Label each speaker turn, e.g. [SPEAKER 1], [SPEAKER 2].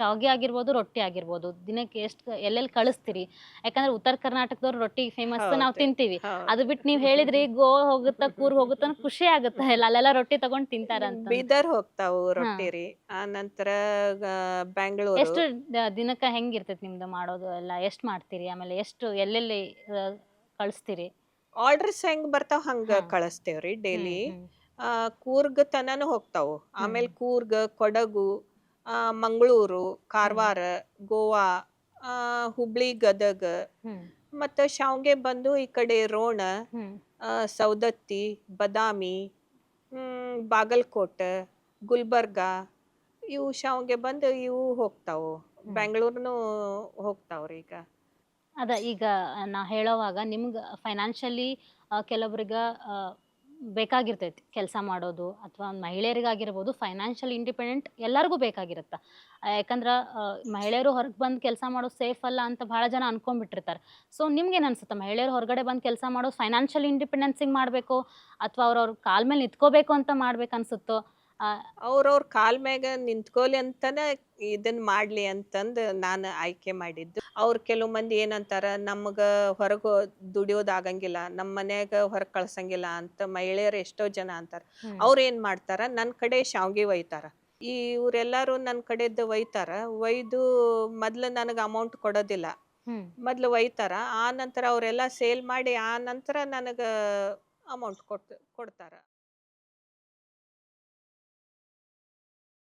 [SPEAKER 1] ಶಾವ್ಗೆ ಆಗಿರ್ಬೋದು ರೊಟ್ಟಿ ಆಗಿರ್ಬೋದು ದಿನಕ್ಕೆ ಎಷ್ಟು ಎಲ್ಲೆಲ್ಲಿ ಕಳಿಸ್ತೀರಿ? ಯಾಕಂದ್ರೆ ಉತ್ತರ ಕರ್ನಾಟಕದವ್ರು ರೊಟ್ಟಿ ಫೇಮಸ್ ನಾವು ತಿಂತೀವಿ. ಅದು ಬಿಟ್ಟು ನೀವು ಹೇಳಿದ್ರಿ ಗೋ ಹೋಗುತ್ತಾ ಕೂರ್ ಹೋಗುತ್ತಾ ಖುಷಿ ಆಗುತ್ತೆ ಅಲ್ಲೆಲ್ಲ ರೊಟ್ಟಿ ತಗೊಂಡ್ ತಿಂತಾರಂತ
[SPEAKER 2] ಬೀದರ್ ಹೋಗ್ತಾವು ರೊಟ್ಟಿ ರೀ ಆ ನಂತರ ಬ್ಯಾಂಗ್ಳೂರ್.
[SPEAKER 1] ಎಷ್ಟು ದಿನಕ್ಕ ಹೆಂಗಿರ್ತೈತಿ ನಿಮ್ದು ಮಾಡೋದು ಎಲ್ಲ ಎಷ್ಟು ಮಾಡ್ತೀರಿ? ಆಮೇಲೆ ಎಷ್ಟು ಎಲ್ಲೆಲ್ಲಿ ಕಳಿಸ್ತೀರಿ?
[SPEAKER 2] ಆರ್ಡರ್ಸ್ ಹೆಂಗ್ ಬರ್ತಾವ ಹಂಗ. ಕಳಿಸ್ತೇವ್ರಿ ಡೈಲಿ. ಕೂರ್ಗ್ ತನನು ಹೋಗ್ತಾವು. ಆಮೇಲೆ ಕೂರ್ಗ್ ಕೊಡಗು ಮಂಗಳೂರು ಕಾರವಾರ ಗೋವಾ ಆ, ಹುಬ್ಳಿ ಗದಗ
[SPEAKER 1] ಮತ್ತ
[SPEAKER 2] ಮತ್ತು ಶಾವ್ಗೆ ಬಂದು ಈ ಕಡೆ ರೋಣ
[SPEAKER 1] ಹ್ಮ್,
[SPEAKER 2] ಆ, ಸೌದತ್ತಿ ಬದಾಮಿ ಹ್ಮ್, ಬಾಗಲಕೋಟ ಗುಲ್ಬರ್ಗ ಇವು ಶಾವ್ಗೆ ಬಂದು ಇವು ಹೋಗ್ತಾವು. ಬೆಂಗಳೂರ್ನು ಹೋಗ್ತಾವ್ರಿ ಈಗ.
[SPEAKER 1] ಅದ ಈಗ ನಾ ಹೇಳೋವಾಗ ನಿಮ್ಗೆ ಫೈನಾನ್ಷಿಯಲಿ ಕೆಲವೊಬ್ರಿಗೆ ಆ, ಬೇಕಾಗಿರ್ತೈತಿ ಕೆಲಸ ಮಾಡೋದು ಅಥವಾ ಮಹಿಳೆಯರಿಗಾಗಿರ್ಬೋದು ಫೈನಾನ್ಷಿಯಲ್ ಇಂಡಿಪೆಂಡೆಂಟ್ ಎಲ್ಲರಿಗೂ ಬೇಕಾಗಿರುತ್ತೆ. ಯಾಕಂದ್ರೆ ಮಹಿಳೆಯರು ಹೊರಗೆ ಬಂದು ಕೆಲಸ ಮಾಡೋದು ಸೇಫ್ ಅಲ್ಲ ಅಂತ ಭಾಳ ಜನ ಅನ್ಕೊಂಡ್ಬಿಟ್ಟಿರ್ತಾರೆ. ಸೊ ನಿಮ್ಗೇನು ಅನ್ಸುತ್ತೆ? ಮಹಿಳೆಯರು ಹೊರಗಡೆ ಬಂದು ಕೆಲಸ ಮಾಡೋದು ಫೈನಾನ್ಷಿಯಲ್ ಇಂಡಿಪೆಂಡೆನ್ಸಿಗೆ ಮಾಡಬೇಕು ಅಥವಾ ಅವ್ರವ್ರ ಕಾಲ ಮೇಲೆ ನಿಂತ್ಕೋಬೇಕು ಅಂತ ಮಾಡ್ಬೇಕು ಅನ್ಸುತ್ತೋ?
[SPEAKER 2] ಅವ್ರವ್ರ ಕಾಲ್ ಮ್ಯಾಗ ನಿಂತ್ಕೊಲಿ ಅಂತಾನೆ ಇದನ್ನ ಮಾಡ್ಲಿ ಅಂತಂದು ನಾನು ಆಯ್ಕೆ ಮಾಡಿದ್ದು. ಅವ್ರ ಕೆಲವು ಮಂದಿ ಏನಂತಾರ ನಮ್ಗ ಹೊರಗೆ ದುಡಿಯೋದು ಆಗಂಗಿಲ್ಲ ನಮ್ಮ ಮನ್ಯಾಗ ಹೊರಗೆ ಕಳ್ಸಂಗಿಲ್ಲ ಅಂತ ಮಹಿಳೆಯರು ಎಷ್ಟೋ ಜನ ಅಂತಾರ. ಅವ್ರ ಏನ್ ಮಾಡ್ತಾರ ನನ್ನ ಕಡೆ ಶಾವ್ಗೆ ಒಯ್ತಾರ. ಈ ಇವ್ರೆಲ್ಲಾರು ನನ್ನ ಕಡೆದ್ದು ಒಯ್ತಾರ ಒಯ್ದು ಮೊದ್ಲು ನನಗೆ ಅಮೌಂಟ್ ಕೊಡೋದಿಲ್ಲ. ಮೊದ್ಲು ಒಯ್ತಾರ ಆ ನಂತರ ಅವರೆಲ್ಲ ಸೇಲ್ ಮಾಡಿ ಆ ನಂತರ ನನಗೆ ಅಮೌಂಟ್ ಕೊಡ್ತಾರ.